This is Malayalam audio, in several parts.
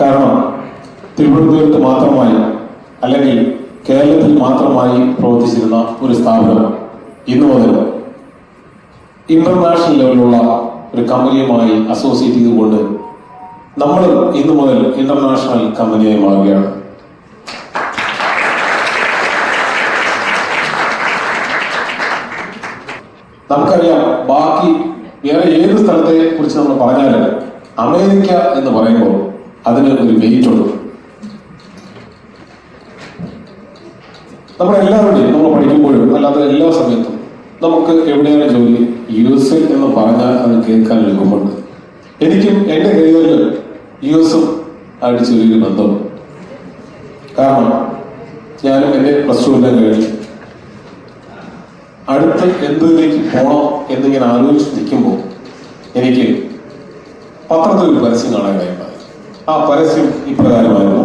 കാരണം തിരുവനന്തപുരത്ത് മാത്രമായി അല്ലെങ്കിൽ കേരളത്തിൽ മാത്രമായി പ്രവർത്തിച്ചിരുന്ന ഒരു സ്ഥാപനം ഇന്നു മുതൽ ഇന്റർനാഷണൽ ലെവലിലുള്ള ഒരു കമ്പനിയുമായി അസോസിയേറ്റ് ചെയ്തുകൊണ്ട് നമ്മൾ ഇന്നു മുതൽ ഇന്റർനാഷണൽ കമ്പനിയായി മാറുകയാണ്. നമുക്കറിയാം ബാക്കി വേറെ ഏത് സ്ഥലത്തെ കുറിച്ച് നമ്മൾ പറഞ്ഞാലും അമേരിക്ക എന്ന് പറയുമ്പോൾ അതിന് ഒരു വെയിറ്റ് ഉണ്ട്. നമ്മളെല്ലാവരുടെയും നമ്മൾ പഠിക്കുമ്പോഴും അല്ലാതെ എല്ലാ സമയത്തും നമുക്ക് എവിടെയാണ് ജോലി? യു എസ് എന്ന് പറഞ്ഞാൽ അത് കേൾക്കാൻ എളുപ്പമുണ്ട്. എനിക്കും എന്റെ കരിയറിൽ യു എസും ആയിട്ട് ചെറിയൊരു ബന്ധം കാരണം ഞാനും എന്റെ പ്ലസ് ടു എല്ലാം കഴിഞ്ഞു. അടുത്ത് എന്തിലേക്ക് പോകണം എന്നിങ്ങനെ ആലോചിച്ച് നിൽക്കുമ്പോൾ എനിക്ക് പത്രത്തിൽ ഒരു പരസ്യം കാണാനായിട്ടുണ്ടായി ആ പരസ്യം ഇപ്രകാരമായിരുന്നു.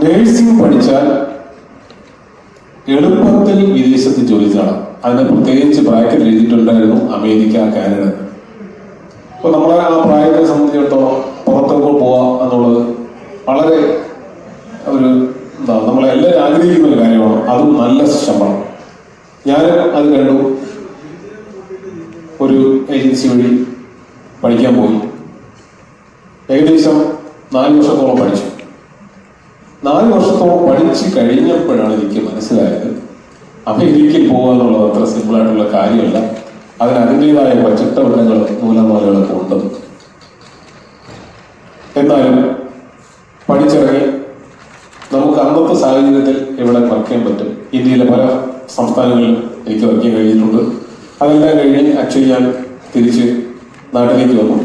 നേഴ്സിംഗ് പഠിച്ചാൽ എളുപ്പത്തിൽ വിദേശത്ത് ജോലി ചെയ്യണം അതിന് പ്രത്യേകിച്ച് ബ്രാക്കറ്റ് എഴുതിയിട്ടുണ്ടായിരുന്നു അമേരിക്ക കാനഡ. അപ്പോൾ അപ്പൊ നമ്മളെ ആ പ്രായത്തെ സംബന്ധിച്ചിടത്തോളം പുറത്തൊക്കെ പോവുക എന്നുള്ളത് വളരെ ഒരു എന്താ നമ്മളെല്ലാവരും ആഗ്രഹിക്കുന്ന ഒരു കാര്യമാണ്. അതും നല്ല ശമ്പളം ഞാൻ അത് കണ്ടു. ഒരു ഏജൻസി വഴി പഠിക്കാൻ പോയി. ഏകദേശം നാല് വർഷത്തോളം പഠിച്ചു. നാല് വർഷത്തോളം പഠിച്ചു കഴിഞ്ഞപ്പോഴാണ് എനിക്ക് മനസ്സിലായത് അമേരിക്കയിൽ പോകുക എന്നുള്ളത് അത്ര സിമ്പിളായിട്ടുള്ള കാര്യമല്ല. അതിന് അതിന്റെതായ ചിട്ടവട്ടങ്ങളും മൂലമാലകളൊക്കെ ഉണ്ട്. എന്നാലും പഠിച്ചിറങ്ങി നമുക്ക് അന്നത്തെ സാഹചര്യത്തിൽ ഇവിടെ വർക്ക് ചെയ്യാൻ പറ്റും? ഇന്ത്യയിലെ പല സംസ്ഥാനങ്ങളിലും എനിക്ക് വർക്ക് ചെയ്യാൻ കഴിഞ്ഞിട്ടുണ്ട്. അതെല്ലാം കഴിഞ്ഞ് ആക്ച്വലി ഞാൻ തിരിച്ച് നാട്ടിലേക്ക് വന്നു.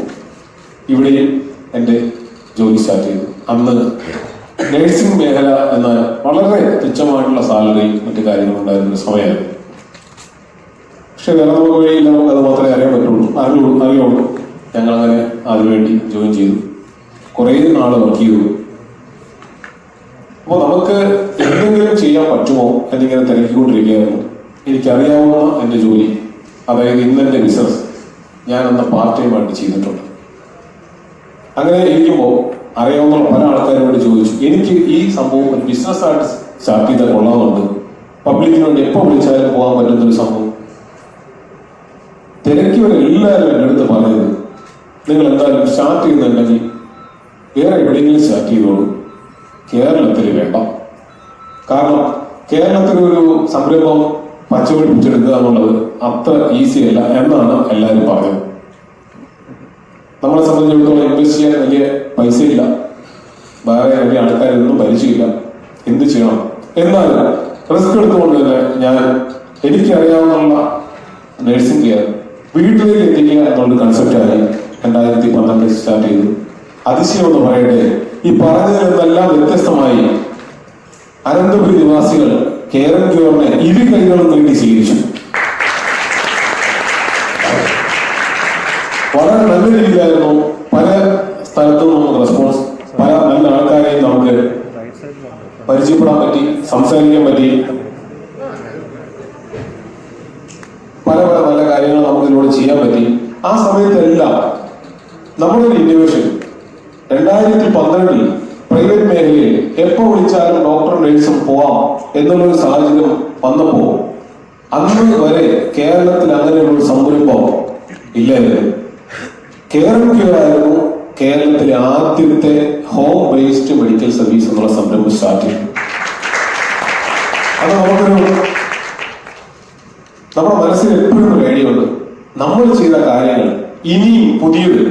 ഇവിടെയും എന്റെ ജോലി സ്റ്റാർട്ട് ചെയ്തു. അന്ന് നഴ്സിംഗ് മേഖല എന്ന വളരെ തുച്ഛമായിട്ടുള്ള സാലറി മറ്റു കാര്യങ്ങളും ഉണ്ടായിരുന്ന ഒരു സമയമായിരുന്നു. പക്ഷെ വേറെ നമുക്ക് നമുക്ക് അത് മാത്രമേ അറിയാൻ പറ്റുള്ളൂ. അറിയുള്ളൂ അറിയുള്ളൂ. ഞങ്ങൾ അങ്ങനെ അതിനുവേണ്ടി ജോയിൻ ചെയ്തു. കുറേ നാൾ വർക്ക് ചെയ്തു. അപ്പോൾ നമുക്ക് എന്തെങ്കിലും ചെയ്യാൻ പറ്റുമോ എന്നിങ്ങനെ തിരക്കിക്കൊണ്ടിരിക്കുകയായിരുന്നു. എനിക്കറിയാവുന്ന എന്റെ ജോലി അതായത് ഇന്നെന്റെ ബിസിനസ് ഞാൻ അന്ന് പാർട്ട് ടൈം ആയിട്ട് ചെയ്തിട്ടുണ്ട്. അങ്ങനെ ഇരിക്കുമ്പോൾ അറിയാവുന്ന പല ആൾക്കാരോട് ചോദിച്ചു എനിക്ക് ഈ സംഭവം ഒരു ബിസിനസ് ആയിട്ട് സ്റ്റാർട്ട് ചെയ്താൽ കൊള്ളാമെന്നുണ്ട്. പബ്ലിക്കിന് വേണ്ടി എപ്പോൾ വിളിച്ചാലും പോകാൻ പറ്റുന്ന ഒരു സംഭവം? തിരക്കിയവരെല്ലാവരും എന്റെ അടുത്ത് പറയുന്നത് നിങ്ങൾ എന്തായാലും സ്റ്റാർട്ട് ചെയ്യുന്നുണ്ടെങ്കിൽ വേറെ എവിടെയെങ്കിലും സ്റ്റാർട്ട് ചെയ്തോളൂ. കേരളത്തിൽ വേണ്ട. കാരണം കേരളത്തിൽ ഒരു സംരംഭം പച്ചപിടിപ്പിച്ചെടുക്കുക എന്നുള്ളത് അത്ര ഈസി അല്ല എന്നാണ് എല്ലാവരും പറയുന്നത്. സംബന്ധിച്ചിടത്തോളം ഇൻവെസ്റ്റ് ചെയ്യാൻ വലിയ പൈസ ഇല്ല വേറെ വലിയ ആൾക്കാരൊന്നും പരിചയമില്ല. എന്ത് ചെയ്യണം? എന്നാൽ റിസ്ക് എടുത്തുകൊണ്ട് തന്നെ ഞാൻ എനിക്കറിയാവുന്ന നഴ്സിംഗ് കെയർ വീട്ടിലേക്ക് എത്തിക്കുക എന്നുള്ള കൺസെപ്റ്റായി രണ്ടായിരത്തി പന്ത്രണ്ടിൽ സ്റ്റാർട്ട് ചെയ്തു. അതിശയം എന്ന് പറയട്ടെ ഈ പറഞ്ഞതിൽ നിന്നെല്ലാം വ്യത്യസ്തമായി അനന്തപുരി നിവാസികൾ കേരള ക്യൂറിനെ ഇരു കൈകളും നീട്ടി സ്വീകരിച്ചു. വളരെ സ്ഥലത്തും നമുക്ക് റെസ്പോൺസ് പല നല്ല ആൾക്കാരെയും നമുക്ക് പരിചയപ്പെടാൻ പറ്റി സംസാരിക്കാൻ പറ്റി. പല പല നല്ല കാര്യങ്ങൾ നമുക്ക് ഇതിലൂടെ ചെയ്യാൻ പറ്റി. ആ സമയത്തെല്ലാം നമ്മുടെ ഒരു ഇന്നോവേഷൻ രണ്ടായിരത്തി പന്ത്രണ്ടിൽ പ്രൈവറ്റ് മേഖലയിൽ എപ്പോ വിളിച്ചാലും ഡോക്ടറും നഴ്സും പോവാം എന്നുള്ളൊരു സാഹചര്യം വന്നപ്പോ അന്ന് വരെ കേരളത്തിൽ അങ്ങനെയുള്ള ഒരു സംരംഭം ഇല്ലായിരുന്നു. കേരളം ക്യൂർ ആയിരുന്നു കേരളത്തിലെ ആദ്യത്തെ ഹോം ബേസ്ഡ് മെഡിക്കൽ സർവീസ് എന്നുള്ള സംരംഭം സ്റ്റാർട്ട് ചെയ്തു. അത് നമുക്കൊരു നമ്മുടെ മനസ്സിൽ എപ്പോഴും ഒരു നമ്മൾ ചെയ്ത കാര്യങ്ങൾ ഇനിയും പുതിയൊരു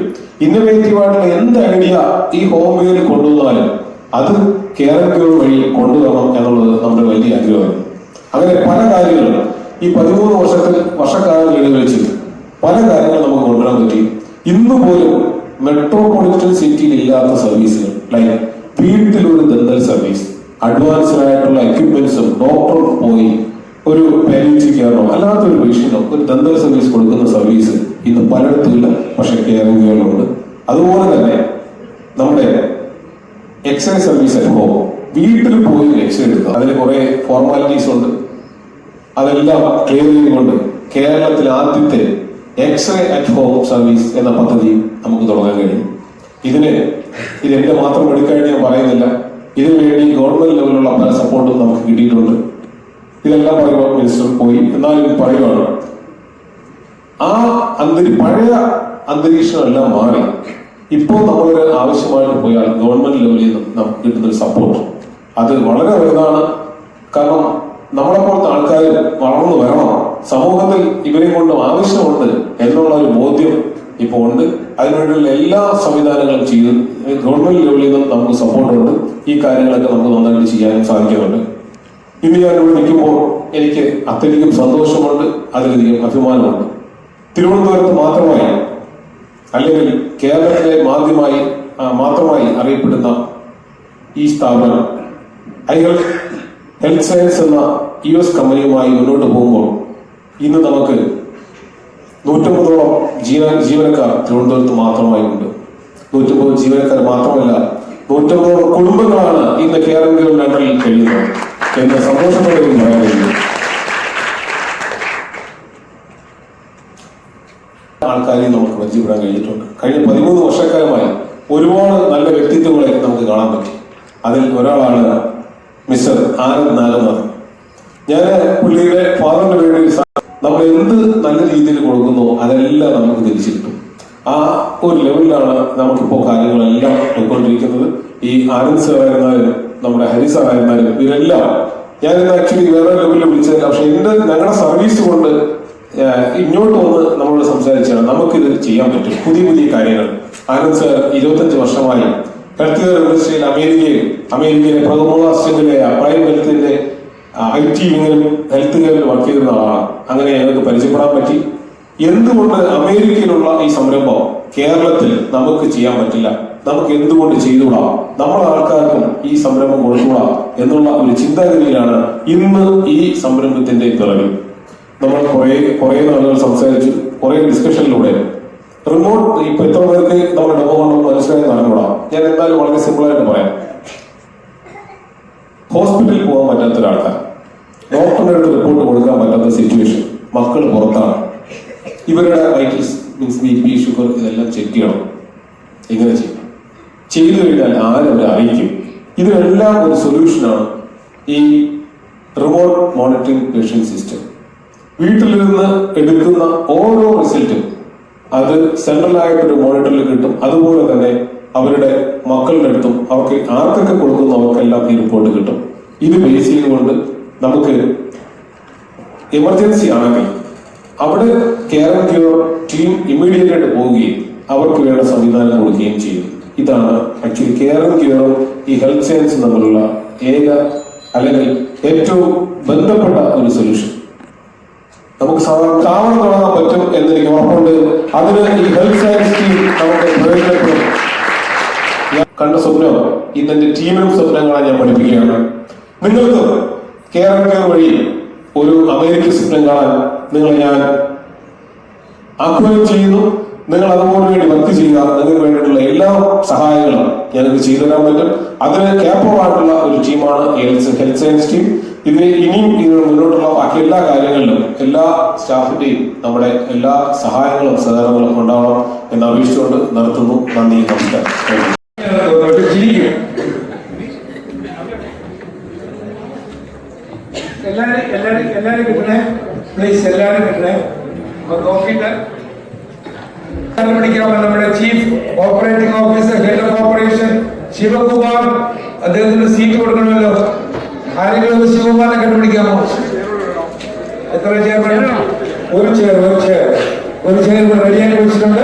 ഇന്നോവേറ്റീവ് ആയിട്ടുള്ള എന്ത് ഐഡിയ ഈ ഹോം വെയറിൽ കൊണ്ടുവന്നാലും അത് കേരള ക്യൂർ വഴി കൊണ്ടുവരണം എന്നുള്ളത് നമ്മുടെ വലിയ ആഗ്രഹമായിരുന്നു അങ്ങനെ പല കാര്യങ്ങളും ഈ പതിമൂന്ന് വർഷത്തിൽ വർഷക്കാലം വെച്ച് പല കാര്യങ്ങളും നമുക്ക് കൊണ്ടുവരാൻ പറ്റി. ഇന്ന് പോലും മെട്രോപൊളിറ്റൻ സിറ്റിയിൽ ഇല്ലാത്ത സർവീസുകൾ ലൈക്ക് വീട്ടിലൊരു ദന്തൽ സർവീസ് അഡ്വാൻസ്ഡ് ആയിട്ടുള്ള എക്യുപ്മെന്റ്സും ഡോക്ടർ പോയി ഒരു പാലിറ്റി കെയറോ അല്ലാത്ത ഒരു ദന്തൽ സർവീസ് കൊടുക്കുന്ന സർവീസ് ഇന്ന് പലയിടത്തും പക്ഷേ പക്ഷെ കെയറിങ്ങുകളുണ്ട് അതുപോലെ തന്നെ നമ്മുടെ എക്സ്റേ സർവീസ് അനുഭവം വീട്ടിൽ പോയി എക്സ്റേ എടുക്കുക. അതിന് കുറെ ഫോർമാലിറ്റീസ് ഉണ്ട്. അതെല്ലാം ക്ലിയർ ചെയ്തുകൊണ്ട് കേരളത്തിൽ ആദ്യത്തെ എക്സ്റേ അറ്റ് ഹോം സർവീസ് എന്ന പദ്ധതി നമുക്ക് തുടങ്ങാൻ കഴിയും. ഇതിന് ഇത് എന്റെ മാത്രം എടുക്കാനായിട്ട് ഞാൻ പറയുന്നില്ല. ഇതിനു വേണ്ടി ഗവൺമെന്റ് ലെവലിലുള്ള പല സപ്പോർട്ടും നമുക്ക് കിട്ടിയിട്ടുണ്ട്. ഇതെല്ലാം പറയുമ്പോൾ മിനിസ്റ്റർ പോയി. എന്നാലും പറയുവാണ്. ആ അന്തരി പഴയ അന്തരീക്ഷമെല്ലാം മാറി. ഇപ്പോൾ നമ്മളൊരു ആവശ്യമായിട്ട് പോയാൽ ഗവൺമെന്റ് ലെവലിൽ നിന്ന് നമുക്ക് കിട്ടുന്ന ഒരു സപ്പോർട്ട് അത് വളരെ വലുതാണ്. കാരണം നമ്മളെപ്പോലത്തെ ആൾക്കാർ വളർന്നു വരണം. സമൂഹത്തിൽ ഇവരെ കൊണ്ട് ആവശ്യമുണ്ട് എന്നുള്ള ഒരു ബോധ്യം ഇപ്പോൾ ഉണ്ട്. അതിനുവേണ്ടിയുള്ള എല്ലാ സംവിധാനങ്ങളും ചെയ്ത്. ഗവൺമെന്റ് ലെവലിൽ നിന്നും നമുക്ക് സപ്പോർട്ടുണ്ട് ഈ കാര്യങ്ങളൊക്കെ നമുക്ക് നന്നായിട്ട് ചെയ്യാൻ സാധിക്കുന്നുണ്ട്. ഇന്ന് ഞാൻ ഇവിടെ നിൽക്കുമ്പോൾ എനിക്ക് അത്യധികം സന്തോഷമുണ്ട്. അതിലധികം അഭിമാനമുണ്ട്. തിരുവനന്തപുരത്ത് മാത്രമായി അല്ലെങ്കിൽ കേരളത്തിലെ മാധ്യമായി ആ, മാത്രമായി അറിയപ്പെടുന്ന ഈ സ്ഥാപനം ഐ ഹെൽത്ത് സയൻസ് എന്ന യു എസ് കമ്പനിയുമായി മുന്നോട്ട് പോകുമ്പോൾ ഇന്ന് നമുക്ക് നൂറ്റമ്പതോളം ജീവ ജീവനക്കാർ തിരുവനന്തപുരത്ത് മാത്രമായി ഉണ്ട് നൂറ്റമ്പത് ജീവനക്കാർ മാത്രമല്ല നൂറ്റമ്പതോളം കുടുംബങ്ങളാണ് ഇന്ന് കേരളത്തിൽ ഗവൺമെന്റിൽ കഴിയുന്നത്. എന്ന സന്തോഷത്തോടെ പറയാൻ കഴിയും ആൾക്കാരെയും നമുക്ക് പരിചയപ്പെടാൻ കഴിഞ്ഞിട്ടുണ്ട്. കഴിഞ്ഞ പതിമൂന്ന് വർഷക്കാലമായി ഒരുപാട് നല്ല വ്യക്തിത്വങ്ങളെ നമുക്ക് കാണാൻ പറ്റി. അതിൽ ഒരാളാണ് മിസ്റ്റർ ആനന്ദ് നാഗനാഥ് ഞാൻ പുള്ളിയുടെ ഫാദറിന്റെ സ- നമ്മൾ എന്ത് നല്ല രീതിയിൽ കൊടുക്കുന്നോ അതെല്ലാം നമുക്ക് തിരിച്ചു കിട്ടും. ആ ഒരു ലെവലിലാണ് നമുക്കിപ്പോ കാര്യങ്ങളെല്ലാം പോയിക്കൊണ്ടിരിക്കുന്നത്. ഈ ആനന്ദ് സാർ ആയിരുന്നാലും നമ്മുടെ ഹരി സാർ ആയിരുന്നാലും ഇവരെല്ലാം ഇന്ന് ആക്ച്വലി വേറെ ലെവലിൽ വിളിച്ചതല്ല പക്ഷെ എന്റെ ഞങ്ങളുടെ സർവീസ് കൊണ്ട് ഇങ്ങോട്ട് വന്ന് നമ്മളോട് സംസാരിച്ചാണ് നമുക്കിത് ചെയ്യാൻ പറ്റും. പുതിയ പുതിയ കാര്യങ്ങൾ. ആനന്ദ് സാർ ഇരുപത്തഞ്ച് വർഷമായി ഹെൽത്ത് കെയർ ഇൻഡസ്ട്രിയിൽ അമേരിക്കയിൽ അമേരിക്കയിലെ പ്രമുഖ രാഷ്ട്രങ്ങളിലെ പ്രൈം ഹെൽത്തിന്റെ ഐ ടി വിങ്ങിലും ഹെൽത്ത് കെയറിൽ വർക്ക് ചെയ്യുന്ന ആളാണ്. അങ്ങനെ ഞങ്ങൾക്ക് പരിചയപ്പെടാൻ പറ്റി. എന്തുകൊണ്ട് അമേരിക്കയിലുള്ള ഈ സംരംഭം കേരളത്തിൽ നമുക്ക് ചെയ്യാൻ പറ്റില്ല? നമുക്ക് എന്തുകൊണ്ട് ചെയ്തുകൂടാ? നമ്മുടെ ആൾക്കാർക്കും ഈ സംരംഭം കൊടുത്തുകൂടാ? എന്നുള്ള ഒരു ചിന്താഗതിയിലാണ് ഇന്ന് ഈ സംരംഭത്തിന്റെ പിറകിൽ നമ്മൾ കുറെ കുറെ നാളുകൾ സംസാരിച്ചു. കുറെ ഡിസ്കഷനിലൂടെ റിമോട്ട് ഇപ്പൊ എത്ര പേർക്ക് നമ്മൾ ഇടപോകണം മനസ്സിലായി നടന്നുകൂടാ ഞാൻ എന്തായാലും വളരെ സിമ്പിൾ ആയിട്ട് പറയാം. ഹോസ്പിറ്റലിൽ പോകാൻ പറ്റാത്ത ഡോക്ടറുടെ റിപ്പോർട്ട് കൊടുക്കാൻ പറ്റാത്ത സിറ്റുവേഷൻ മക്കൾ പുറത്താണ്. ഇവരുടെ vitals means B P sugar ഇതെല്ലാം ചെക്ക് ചെയ്യണം. എങ്ങനെ ചെയ്യണം? ചെയ്തു കഴിഞ്ഞാൽ ആരവരെ അറിയിക്കും? ഇതിനെല്ലാം ഒരു സൊല്യൂഷനാണ് ഈ റിമോട്ട് മോണിറ്ററിംഗ് പേഷ്യൻ സിസ്റ്റം വീട്ടിൽ നിന്ന് എടുക്കുന്ന ഓരോ റിസൾട്ടും അത് സെൻട്രലായിട്ടൊരു മോണിറ്ററിൽ കിട്ടും. അതുപോലെ തന്നെ അവരുടെ മക്കളുടെ അടുത്തും അവർക്ക് ആർക്കൊക്കെ കൊടുക്കുന്നു അവർക്കെല്ലാം ഈ റിപ്പോർട്ട് കിട്ടും. ഇത് ബേസ് ചെയ്തുകൊണ്ട് നമുക്ക് എമർജൻസി ആണെങ്കിൽ അവിടെ കെയർ ക്യൂർ ടീം ഇമ്മീഡിയറ്റ് ആയിട്ട് പോവുകയും അവർക്ക് വേണ്ട സംവിധാനം കൊടുക്കുകയും ചെയ്യും. ഇതാണ് ആക്ച്വലി കെയർ ക്യൂറും ഈ ഹെൽത്ത് സയൻസും തമ്മിലുള്ള ഏക അല്ലെങ്കിൽ ഏറ്റവും ബന്ധപ്പെട്ട ഒരു സൊല്യൂഷൻ നമുക്ക് താവളം തുടങ്ങാൻ പറ്റും എന്ന് എനിക്ക് ഉറപ്പുണ്ട്. അതിന് ഈ ഹെൽത്ത് സയൻസ് ടീം നമുക്ക് പ്രയോജനപ്പെടും. കണ്ട സ്വപ്നം ഇന്ന് എന്റെ ടീമിനും സ്വപ്നങ്ങളാണ് ഞാൻ പഠിപ്പിക്കുകയാണ്. നിങ്ങൾക്ക് കെയർ വഴി ഒരു അമേരിക്കൻ സ്വപ്നം കാണാൻ നിങ്ങളെ ഞാൻ ആഹ്വാനം ചെയ്യുന്നു. നിങ്ങൾ അതുപോലെ വേണ്ടി വർക്ക് ചെയ്യുക. നിങ്ങൾക്ക് വേണ്ടിയിട്ടുള്ള എല്ലാ സഹായങ്ങളും ഞങ്ങൾക്ക് ചെയ്തു തരാൻ പറ്റും. അതിന് ക്യാപ്പറായിട്ടുള്ള ഒരു ടീമാണ് ഹെൽത്ത് ഹെൽത്ത് സയൻസ് ടീം ഇതിന് ഇനിയും ഇതിന് മുന്നോട്ടുള്ള ബാക്കി എല്ലാ കാര്യങ്ങളിലും എല്ലാ സ്റ്റാഫിന്റെയും നമ്മുടെ എല്ലാ സഹായങ്ങളും സഹകരണങ്ങളും ഉണ്ടാവണം എന്ന് അപേക്ഷിച്ചുകൊണ്ട് നടത്തുന്നു നന്ദി നമസ്കാരം. എല്ലാവരും എല്ലാവരും എല്ലാരും കിട്ടണേ? പ്ലീസ് എല്ലാരും കിട്ടണേ. അപ്പൊ നോക്കിയിട്ട് കണ്ടുപിടിക്കാമോ നമ്മുടെ chief operating officer head of operation Sivakumar. അദ്ദേഹത്തിന് സീറ്റ് കൊടുക്കണമല്ലോ. ആരെങ്കിലും ശിവകുമാറിനെ കണ്ടുപിടിക്കാമോ? എത്ര ചെയർ വേണം. ഒരു ചെയർ ഒരു ചെയർ ഒരു ചെയർ റെഡിയാക്കി വെച്ചിട്ടുണ്ട്.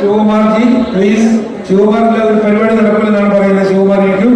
ശിവകുമാർ ജി പ്ലീസ് ശിവകുമാറിന്റെ ഒരു പരിപാടി നടക്കില്ലെന്നാണ് പറയുന്നത്. ശിവകുമാർ ഇരിക്കൂ